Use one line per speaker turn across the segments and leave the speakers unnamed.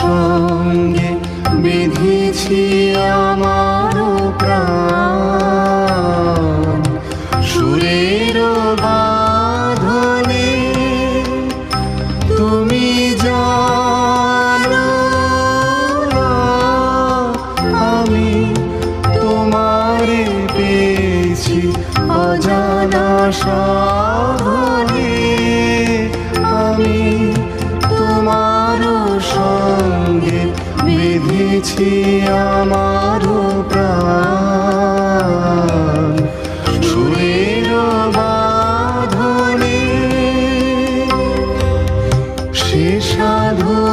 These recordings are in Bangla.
সঙ্গে বেঁধেছি আমার প্রাণ। সুরের বাধনে তুমি জানো আমি তোমারে পেয়েছি অজানা সঙ্গে বেঁধেছি আমার প্রাণ সুরের সে সাধনায়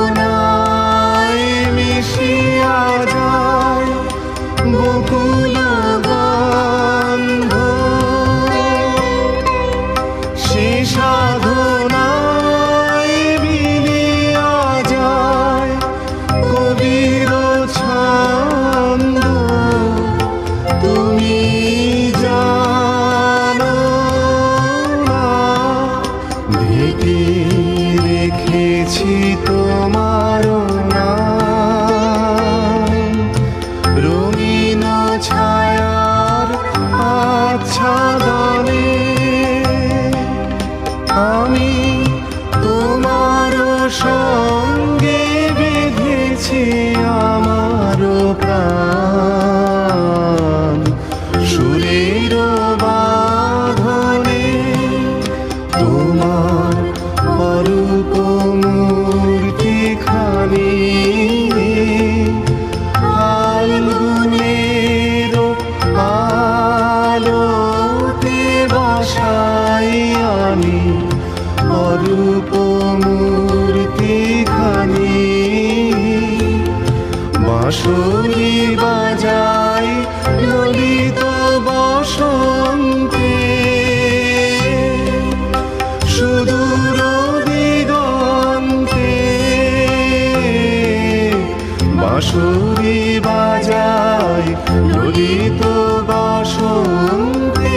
সঙ্গে বেঁধেছি আমার প্রাণ। সুরের বাঁধনে তোমার অরূপ মূর্তি খানি। আলোতে বসাই আমি অরূপ বাঁশরি বাজাই ললিত বসন্তে। সুদূর দিগন্তে বাঁশুরি বাজায় ললিত বসন্তে।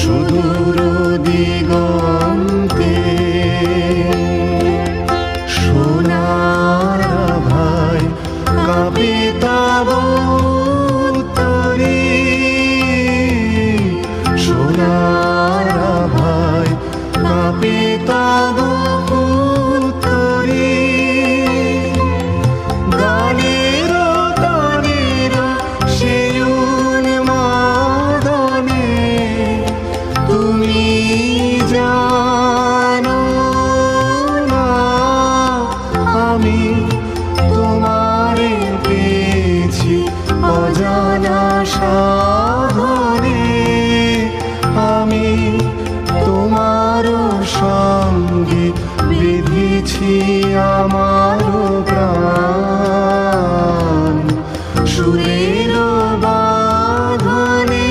সুদূর দিগন্তে আমি তোমারে পেয়েছি অজানা সাধনে। আমি তোমার সঙ্গে বেঁধেছি আমার প্রাণ। সুরের বাঁধনে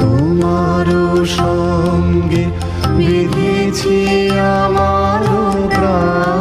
তোমার সঙ্গে বেঁধেছি আমার Aww.